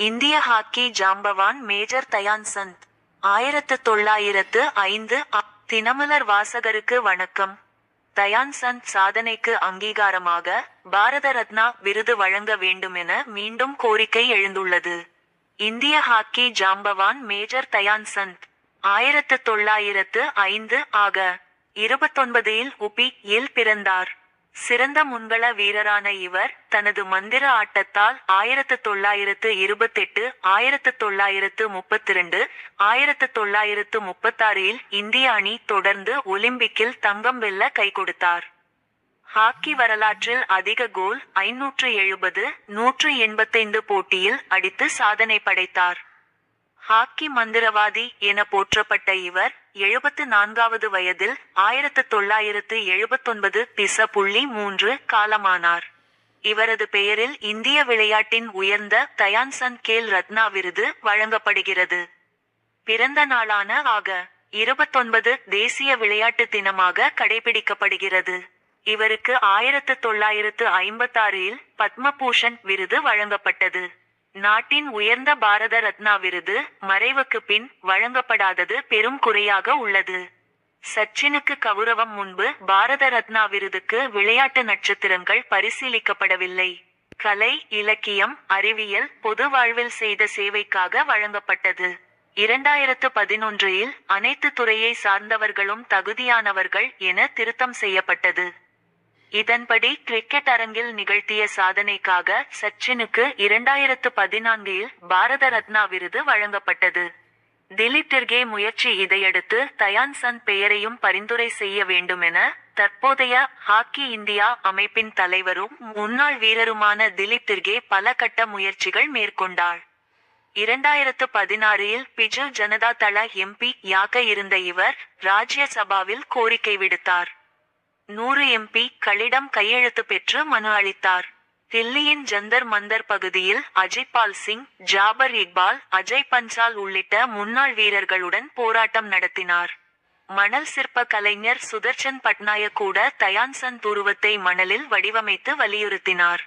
இந்திய ஹாக்கி ஜாம்பவான் மேஜர் தயான் சந்த். ஆயிரத்து தொள்ளாயிரத்து ஐந்து தினமலர் வாசகருக்கு வணக்கம். தயான் சந்த் சாதனைக்கு அங்கீகாரமாக பாரத ரத்னா விருது வழங்க வேண்டுமென மீண்டும் கோரிக்கை எழுந்துள்ளது. இந்திய ஹாக்கி ஜாம்பவான் மேஜர் தயான் சந்த். ஆயிரத்து தொள்ளாயிரத்து ஐந்து ஆக இருபத்தொன்பதில் உபி இல் பிறந்தார். சிறந்த முன்பள வீரரான இவர் தனது மந்திர ஆட்டத்தால் ஆயிரத்து தொள்ளாயிரத்து இருபத்தெட்டு ஆயிரத்து தொள்ளாயிரத்து முப்பத்திரண்டு ஆயிரத்து தொள்ளாயிரத்து முப்பத்தாறில் இந்திய அணி தொடர்ந்து ஒலிம்பிக்கில் தங்கம் வெல்ல கை கொடுத்தார். ஹாக்கி வரலாற்றில் அதிக கோல் ஐநூற்று எழுபது நூற்று எண்பத்தைந்து போட்டியில் அடித்து சாதனை படைத்தார். ஹாக்கி மந்திரவாதி என போற்றப்பட்ட இவர் எழுபத்து நான்காவது வயதில் ஆயிரத்து தொள்ளாயிரத்து எழுபத்தொன்பது திச புள்ளி மூன்று காலமானார். இவரது பெயரில் இந்திய விளையாட்டின் உயர்ந்த தயான்சந்த் கேல் ரத்னா விருது வழங்கப்படுகிறது. பிறந்த நாளான ஆக இருபத்தொன்பது தேசிய விளையாட்டு தினமாக கடைபிடிக்கப்படுகிறது. இவருக்கு ஆயிரத்து தொள்ளாயிரத்து ஐம்பத்தாறில் பத்மபூஷன் விருது வழங்கப்பட்டது. நாட்டின் உயர்ந்த பாரத ரத்னா விருது மறைவுக்கு பின் வழங்கப்படாதது பெரும் குறையாக உள்ளது. சச்சினுக்கு கௌரவம் முன்பு பாரத ரத்னா விருதுக்கு விளையாட்டு நட்சத்திரங்கள் பரிசீலிக்கப்படவில்லை. கலை இலக்கியம் அறிவியல் பொது வாழ்வில் செய்த சேவைக்காக வழங்கப்பட்டது. இரண்டாயிரத்து பதினொன்றில் அனைத்து துறையை சார்ந்தவர்களும் தகுதியானவர்கள் என திருத்தம் செய்யப்பட்டது. இதன்படி கிரிக்கெட் அரங்கில் நிகழ்த்திய சாதனைக்காக சச்சினுக்கு இரண்டாயிரத்து பதினான்கில் பாரத ரத்னா விருது வழங்கப்பட்டது. திலீப் டிர்கே முயற்சி இதையடுத்து தயான் சந்த் பெயரையும் பரிந்துரை செய்ய வேண்டுமென தற்போதைய ஹாக்கி இந்தியா அமைப்பின் தலைவரும் முன்னாள் வீரருமான திலீப் டிர்கே பல கட்ட முயற்சிகள் மேற்கொண்டார். இரண்டாயிரத்து பதினாறில் பிஜு ஜனதா தள எம்பி யாக இருந்த இவர் ராஜ்யசபாவில் கோரிக்கை விடுத்தார். நூறு எம்பி களிடம் கையெழுத்து பெற்று மனு அளித்தார். தில்லியின் ஜந்தர் மந்தர் பகுதியில் அஜய்பால் சிங் ஜாபர் இக்பால் அஜய் பஞ்சால் உள்ளிட்ட முன்னாள் வீரர்களுடன் போராட்டம் நடத்தினார். மணல் சிற்ப கலைஞர் சுதர்சன் பட்நாயக் கூட தயான்சன் துருவத்தை மணலில் வடிவமைத்து வலியுறுத்தினார்.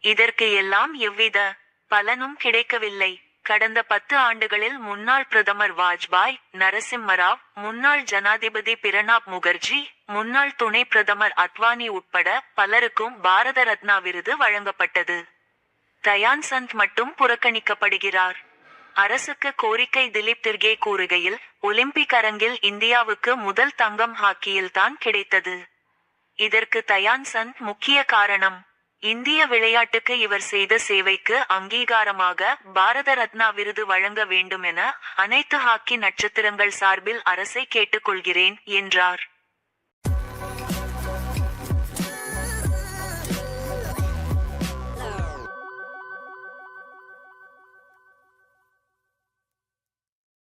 இதற்கு எல்லாம் எவ்வித பலனும் கிடைக்கவில்லை. கடந்த பத்து ஆண்டுகளில் முன்னாள் பிரதமர் வாஜ்பாய் நரசிம்மராவ் முன்னாள் ஜனாதிபதி பிரணாப் முகர்ஜி முன்னாள் துணை பிரதமர் அத்வானி உட்பட பலருக்கும் பாரத ரத்னா விருது வழங்கப்பட்டது. தயான் சந்த் மட்டும் புறக்கணிக்கப்படுகிறார். அரசுக்கு கோரிக்கை திலீப் திர்கே கூறுகையில் ஒலிம்பிக் அரங்கில் இந்தியாவுக்கு முதல் தங்கம் ஹாக்கியில் தான் கிடைத்தது. இதற்கு தயான் சந்த் முக்கிய காரணம். இந்திய விளையாட்டுக்கு இவர் செய்த சேவைக்கு அங்கீகாரமாக பாரத ரத்னா விருது வழங்க வேண்டும் என அனைத்து ஹாக்கி நட்சத்திரங்கள் சார்பில் அரசை கேட்டுக்கொள்கிறேன் என்றார்.